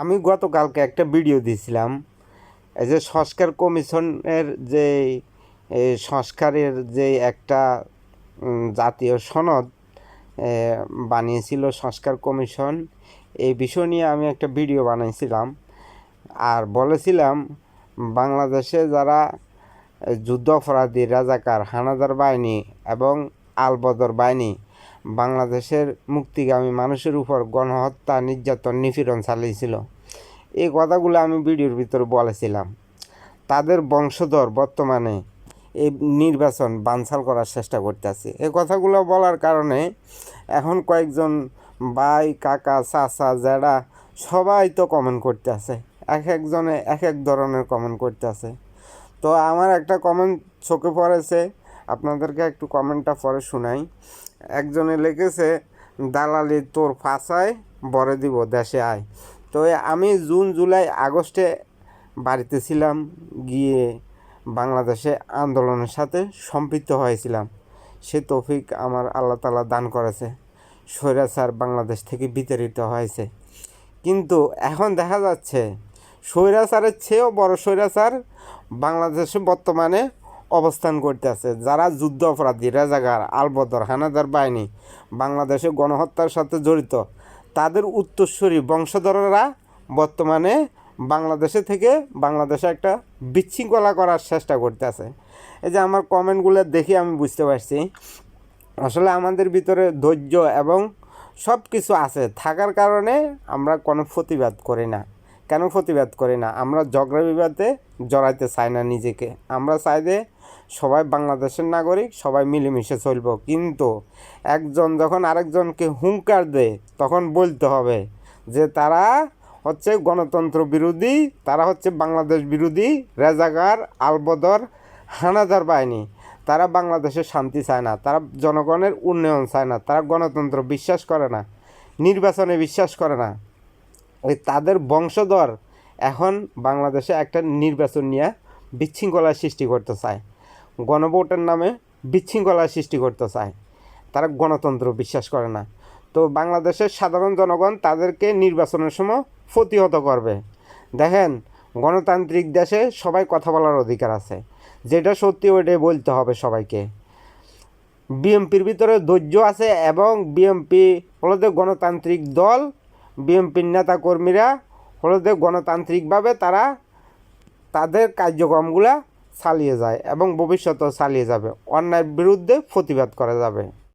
আমি গতকালকে একটা ভিডিও দিয়েছিলাম, এই যে সংস্কার কমিশনের যে সংস্কারের যে একটা জাতীয় সনদ বানিয়েছিল সংস্কার কমিশন, এই বিষয় নিয়ে আমি একটা ভিডিও বানিয়েছিলাম আর বলেছিলাম, বাংলাদেশে যারা যুদ্ধ অপরাধী রাজাকার, হানাদার বাহিনী এবং আলবদর বাহিনী বাংলাদেশের মুক্তিগামী মানুষের উপর গণহত্যা, নির্যাতন, নিপীড়ন চালিয়েছিল। এই কথাগুলো আমি ভিডিওর ভিতরে বলেছিলাম। তাদের বংশধর বর্তমানে এই নির্বাচন বানচাল করার চেষ্টা করতেছে। এই কথাগুলো বলার কারণে এখন কয়েকজন ভাই, কাকা, চাচা জেডা সবাই তো কমেন্ট করতেছে। এক একজনে এক এক ধরনের কমেন্ট করতেছে। তো আমার একটা কমেন্ট চোখে পড়েছে। আপনাদেরকে একটু কমেন্টটা পরে শোনাই। একজনে লিখেছে, দালালি তোর ফাঁসায়, বরে দিব দেশে আয়। তো আমি জুন, জুলাই, আগস্টে বাড়িতে ছিলাম, গিয়ে বাংলাদেশে আন্দোলনের সাথে সম্পৃক্ত হয়েছিলাম। সে তৌফিক আমার আল্লাহ তালা দান করেছে। স্বৈরাচার বাংলাদেশ থেকে বিতাড়িত হয়েছে। কিন্তু এখন দেখা যাচ্ছে, স্বৈরাচারের চেয়েও বড় স্বৈরাচার বাংলাদেশে বর্তমানে অবস্থান করতে আছে যারা যুদ্ধ অপরাধী, রেজাগার, আলবদর, হানাদার বাহিনী, বাংলাদেশে গণহত্যার সাথে জড়িত, তাদের উত্তরস্বরী বংশধররা বর্তমানে বাংলাদেশে থেকে বাংলাদেশে একটা বিশৃঙ্খলা করার চেষ্টা করতেছে। এই যে আমার কমেন্টগুলো দেখে আমি বুঝতে পারছি, আসলে আমাদের ভিতরে ধৈর্য এবং সব কিছু আছে, থাকার কারণে আমরা কোনো প্রতিবাদ করি না। কেন প্রতিবাদ করি না? আমরা ঝগড়া বিবাদে জড়াইতে চাই না নিজেকে। আমরা চাই যে সবাই বাংলাদেশের নাগরিক, সবাই মিলেমিশে চলবো। কিন্তু একজন যখন আরেকজনকে হুঙ্কার দেয়, তখন বলতে হবে যে তারা হচ্ছে গণতন্ত্র বিরোধী, তারা হচ্ছে বাংলাদেশ বিরোধী রেজাগার আলবদর, হানাদার বাহিনী। তারা বাংলাদেশে শান্তি চায় না, তারা জনগণের উন্নয়ন চায় না, তারা গণতন্ত্র বিশ্বাস করে না, নির্বাচনে বিশ্বাস করে না। ওই তাদের বংশধর এখন বাংলাদেশে একটা নির্বাচন নিয়ে বিশৃঙ্খলার সৃষ্টি করতে চায়। গণভোটের নামে বিশৃঙ্খলার সৃষ্টি করতে চায়। তারা গণতন্ত্র বিশ্বাস করে না। তো বাংলাদেশের সাধারণ জনগণ তাদেরকে নির্বাচনের সময় প্রতিহত করবে। দেখেন, গণতান্ত্রিক দেশে সবাই কথা বলার অধিকার আছে। যেটা সত্যি ওইটাই বলতে হবে সবাইকে। বিএমপির ভিতরে ধৈর্য আছে এবং বিএমপি হলো যে গণতান্ত্রিক দল, বিএমপির নেতাকর্মীরা হলো যে গণতান্ত্রিকভাবে তারা তাদের কার্যক্রমগুলা চালিয়ে যায় এবং ভবিষ্যতেও চালিয়ে যাবে। অন্যায়ের বিরুদ্ধে প্রতিবাদ করা যাবে।